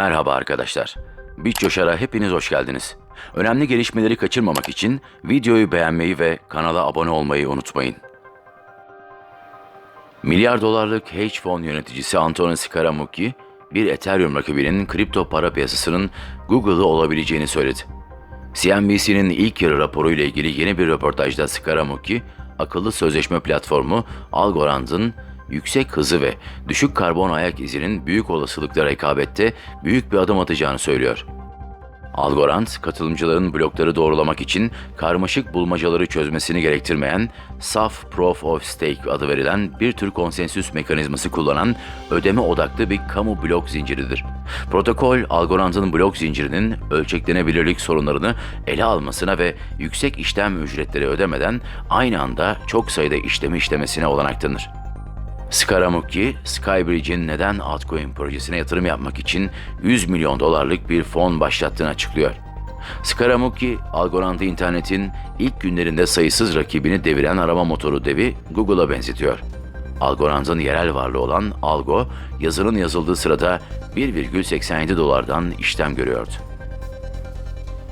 Merhaba arkadaşlar. BitCoşar'a hepiniz hoş geldiniz. Önemli gelişmeleri kaçırmamak için videoyu beğenmeyi ve kanala abone olmayı unutmayın. Milyar dolarlık hedge fon yöneticisi Antonio Scaramucci, bir Ethereum rakibinin kripto para piyasasının Google'ı olabileceğini söyledi. CNBC'nin ilk yarı raporu ile ilgili yeni bir röportajda Scaramucci, akıllı sözleşme platformu Algorand'ın yüksek hızı ve düşük karbon ayak izinin büyük olasılıkla rekabette büyük bir adım atacağını söylüyor. Algorand, katılımcıların blokları doğrulamak için karmaşık bulmacaları çözmesini gerektirmeyen saf Proof of Stake adı verilen bir tür konsensüs mekanizması kullanan ödeme odaklı bir kamu blok zinciridir. Protokol, Algorand'ın blok zincirinin ölçeklenebilirlik sorunlarını ele almasına ve yüksek işlem ücretleri ödemeden aynı anda çok sayıda işlemi işlemesine olanak tanır. Scaramucci, Skybridge'in neden altcoin projesine yatırım yapmak için 100 milyon dolarlık bir fon başlattığını açıklıyor. Scaramucci, Algorand'ı internetin ilk günlerinde sayısız rakibini deviren arama motoru devi Google'a benzetiyor. Algorand'ın yerel varlığı olan Algo, yazının yazıldığı sırada 1,87 dolardan işlem görüyordu.